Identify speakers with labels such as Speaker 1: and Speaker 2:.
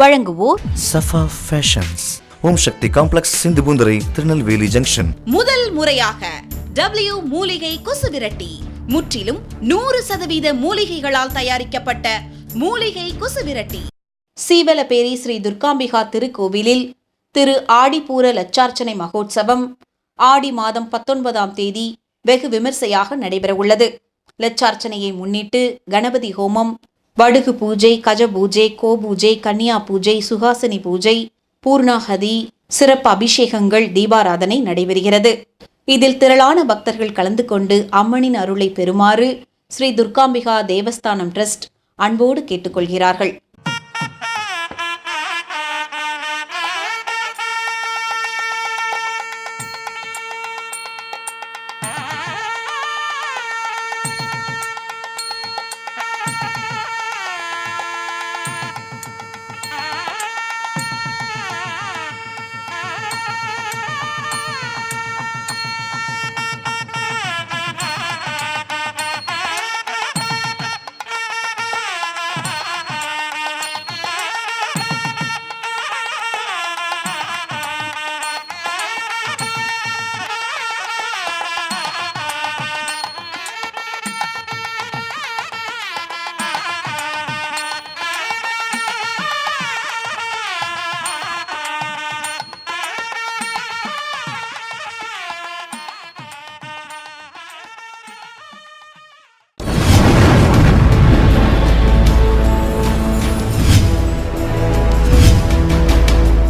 Speaker 1: வழங்குவோர்
Speaker 2: Safa fashions Om Shakti complex Sindhupoontharai Tirunelveli junction.
Speaker 3: முதல் முறையாக டபிள்யூ மூலிகை கொசு விரட்டி முற்றிலும் நூறு சதவீத மூலிகைகளால் தயாரிக்கப்பட்ட மூலிகை கொசு விரட்டி. சீவலபேரி ஸ்ரீ துர்காம்பிகா திருக்கோவிலில் திரு ஆடிப்பூர லட்சார்ச்சனை மகோத்சவம் ஆடி மாதம் பத்தொன்பதாம் தேதி வெகு விமர்சையாக நடைபெறவுள்ளது. லட்சார்ச்சனையை முன்னிட்டு கணபதி ஹோமம் வடுகு பூஜை கஜ பூஜை கோ பூஜை கன்னியா பூஜை சுகாசனி பூஜை பூர்ணாகதி சிறப்பு அபிஷேகங்கள் தீபாராதனை நடைபெறுகிறது. இதில் திரளான பக்தர்கள் கலந்து கொண்டு அம்மனின் அருளை பெறுமாறு ஸ்ரீ துர்காம்பிகா தேவஸ்தானம் ட்ரஸ்ட் அன்போடு கேட்டுக்கொள்கிறார்கள்.